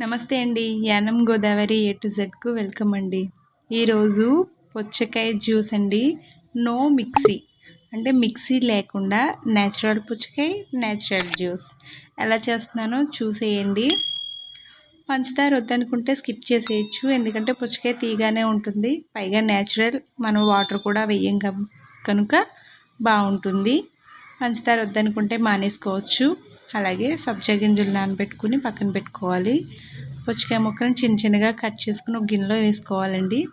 నమస్తే అండి. Yanam Godavari A to జెడ్కు వెల్కమ్ అండి. ఈరోజు పుచ్చకాయ జ్యూస్ అండి. No mixie. అంటే మిక్సీ లేకుండా న్యాచురల్ పుచ్చకాయ న్యాచురల్ జ్యూస్. ఎలా చేస్తున్నానో చూసేయండి. పంచదార వద్దనుకుంటే స్కిప్ చేసేయచ్చు. ఎందుకంటే పుచ్చకాయ తీగానే ఉంటుంది. పైగా న్యాచురల్ మనం వాటర్ కూడా వెయ్యం కనుక బాగుంటుంది. పంచదార వద్దనుకుంటే మానేసుకోవచ్చు. అలాగే సబ్జా గింజలు నానబెట్టుకుని పక్కన పెట్టుకోవాలి. పుచ్చకాయ ముక్కలను చిన్న చిన్నగా కట్ చేసుకుని ఒక గిన్నెలో వేసుకోవాలండి.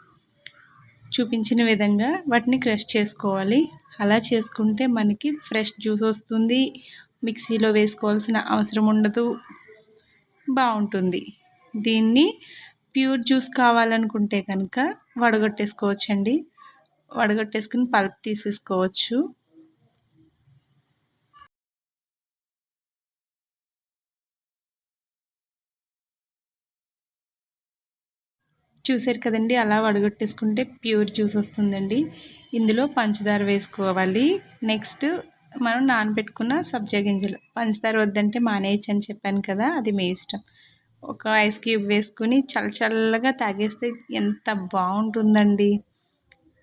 చూపించిన విధంగా వాటిని క్రష్ చేసుకోవాలి. అలా చేసుకుంటే మనకి ఫ్రెష్ జ్యూస్ వస్తుంది. మిక్సీలో వేసుకోవాల్సిన అవసరం ఉండదు. బాగుంటుంది. దీన్ని ప్యూర్ జ్యూస్ కావాలనుకుంటే కనుక వడగొట్టేసుకోవచ్చండి. వడగొట్టేసుకుని పల్ప్ తీసేసుకోవచ్చు. చూసారు కదండి అలా వడగొట్టేసుకుంటే ప్యూర్ జ్యూస్ వస్తుందండి. ఇందులో పంచదార వేసుకోవాలి. నెక్స్ట్ మనం నానబెట్టుకున్న సబ్జా గింజలు. పంచదార వద్దంటే మానేయచ్చు అని చెప్పాను కదా అది మీ ఇష్టం. ఒక ఐస్ క్యూబ్ వేసుకుని చల్ల చల్లగా తాగేస్తే ఎంత బాగుంటుందండి.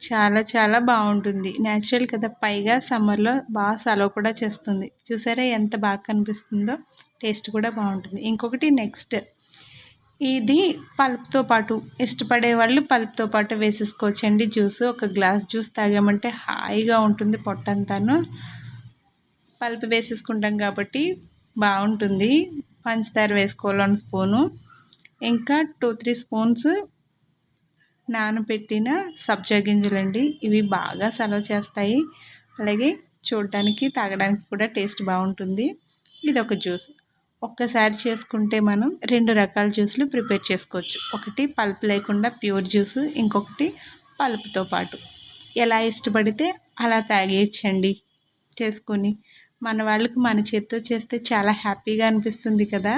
చాలా చాలా బాగుంటుంది. న్యాచురల్ కదా పైగా సమ్మర్లో బాగా సలవ కూడా చేస్తుంది. చూసారా ఎంత బాగా కనిపిస్తుందో? టేస్ట్ కూడా బాగుంటుంది. ఇంకొకటి నెక్స్ట్ ఇది పల్ప్తో పాటు ఇష్టపడే వాళ్ళు పల్ప్తో పాటు వేసేసుకోవచ్చండి. జ్యూస్ ఒక గ్లాస్ జ్యూస్ తాగామంటే హాయిగా ఉంటుంది పొట్టంతాను. పల్ప్ వేసేసుకుంటాం కాబట్టి బాగుంటుంది. పంచదార వేసుకోవాలి వన్ స్పూను. ఇంకా టూ త్రీ స్పూన్స్ నానబెట్టిన సబ్జా గింజలండి. ఇవి బాగా సెలవు చేస్తాయి. అలాగే చూడడానికి తాగడానికి కూడా టేస్ట్ బాగుంటుంది. ఇది ఒక జ్యూస్. ఒక్కసారి చేసుకుంటే మనం రెండు రకాల జ్యూస్లు ప్రిపేర్ చేసుకోవచ్చు. ఒకటి పల్ప్ లేకుండా ప్యూర్ జ్యూస్ ఇంకొకటి పల్ప్తో పాటు. ఎలా ఇష్టపడితే అలా తాగేయచ్చండి. చేసుకొని మన వాళ్ళకు మన చేత్తో చేస్తే చాలా హ్యాపీగా అనిపిస్తుంది కదా.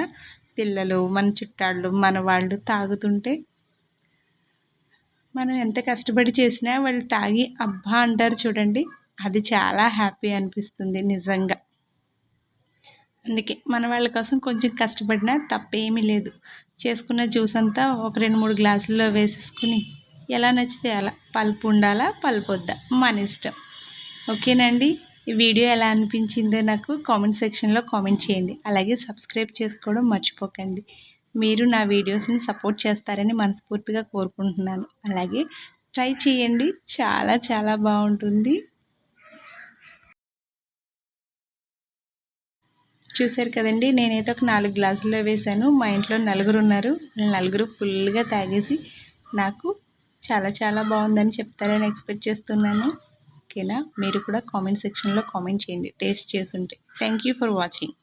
పిల్లలు మన చుట్టాళ్ళు మన వాళ్ళు తాగుతుంటే మనం ఎంత కష్టపడి చేసినా వాళ్ళు తాగి అబ్బా అంటారు చూడండి. అది చాలా హ్యాపీ అనిపిస్తుంది నిజంగా. అందుకే మన వాళ్ళ కోసం కొంచెం కష్టపడినా తప్పేమీ లేదు. చేసుకున్న జ్యూస్ అంతా ఒక రెండు మూడు గ్లాసుల్లో వేసేసుకుని ఎలా నచ్చితే అలా పలుపు ఉండాలా పలుపు వద్దా? మన ఇష్టం. ఓకేనండి? ఈ వీడియో ఎలా అనిపించిందో నాకు కామెంట్ సెక్షన్లో కామెంట్ చేయండి. అలాగే సబ్స్క్రైబ్ చేసుకోవడం మర్చిపోకండి. మీరు నా వీడియోస్ని సపోర్ట్ చేస్తారని మనస్ఫూర్తిగా కోరుకుంటున్నాను. అలాగే ట్రై చేయండి. చాలా చాలా బాగుంటుంది. చూసారు కదండి నేనైతే ఒక నాలుగు గ్లాసుల్లో వేశాను. మా ఇంట్లో నలుగురు ఉన్నారు. నలుగురు ఫుల్గా తాగేసి నాకు చాలా చాలా బాగుందని చెప్తారని ఎక్స్పెక్ట్ చేస్తున్నాను. ఓకేనా? మీరు కూడా కామెంట్ సెక్షన్లో కామెంట్ చేయండి టేస్ట్ చేసి ఉంటే థ్యాంక్ ఫర్ వాచింగ్.